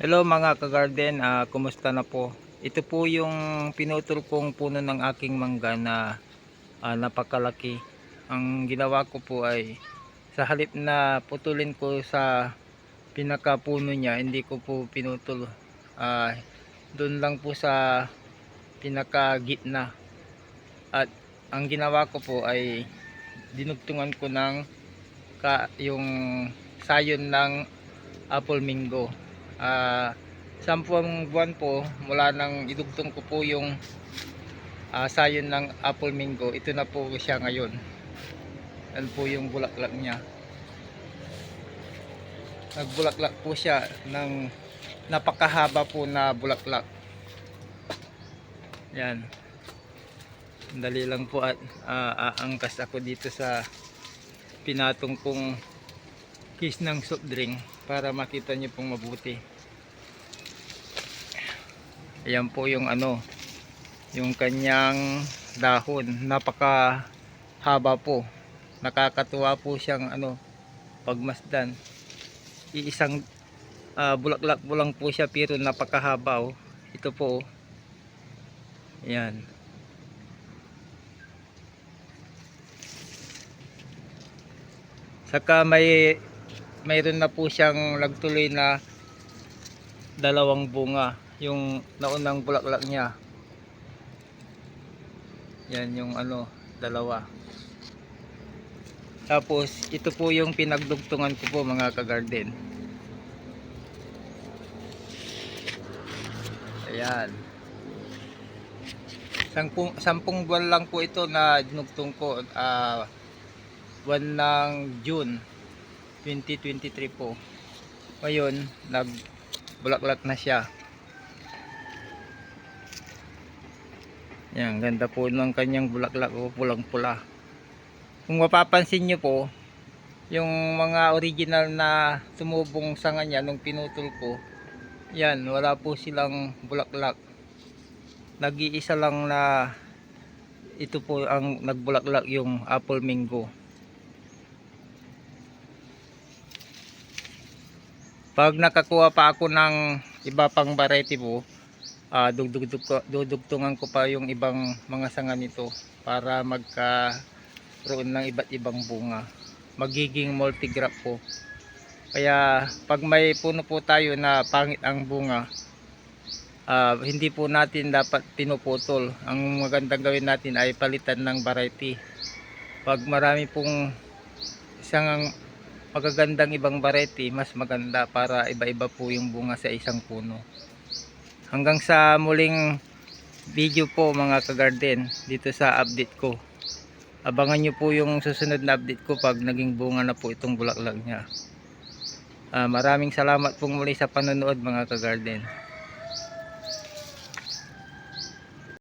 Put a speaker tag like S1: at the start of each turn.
S1: Hello mga ka-garden, ah, kumusta na po? Ito po yung pinutol kong puno ng aking mangga na ah, napakalaki. Ang ginawa ko po ay sa halip na putulin ko sa pinakapuno niya, hindi ko po pinutol. Ah, doon lang po sa pinakagitna. At ang ginawa ko po ay dinugtungan ko ng ka, yung sayon ng apple mingo ah sampung buwan po mula nang idugtong ko po yung ah, sayon ng apple mingo ito na po siya ngayon. Yan po yung bulaklak niya. Nagbulaklak po siya ng napakahaba po na bulaklak. Yan. Dali lang po at ah, aangkas ako dito sa pinatong kong case ng soft drink para makita nyo pong mabuti. Ayan po yung ano yung kanyang dahon. Napaka haba po. Nakakatuwa po siyang ano pagmasdan. Iisang ah, bulaklak po lang po siya pero napakahaba oh. ito po oh. ayan. Saka may mayroon na po siyang nagtuloy na dalawang bunga yung naunang bulaklak niya. Yan yung ano dalawa. Tapos ito po yung pinagdugtungan ko po mga kagarden. Ayan. Sampung, sampung buwan lang po ito na dinugtong ko ah buwan ng June 2023 po. Ngayon nag bulaklak na siya. Yan ganda po ng kanyang bulaklak o pulang pula kung mapapansin nyo po yung mga original na tumubong sanga niya nung pinutol ko yan wala po silang bulaklak. Nag-iisa lang na ito po ang nagbulaklak yung apple mango pag nakakuha pa ako ng iba pang variety po ah dugdugtug ko, dudugtungan ko pa yung ibang mga sanga nito para magkaroon ng iba't ibang bunga. Magiging multigraph po. Kaya pag may puno po tayo na pangit ang bunga ah, hindi po natin dapat pinuputol. Ang magandang gawin natin ay palitan ng variety. Pag marami pong isang magagandang ibang variety mas maganda para iba-iba po yung bunga sa isang puno. Hanggang sa muling video po mga kagarden dito sa update ko. Abangan nyo po yung susunod na update ko pag naging bunga na po itong bulaklak nya Ah, maraming salamat pong muli sa panonood mga kagarden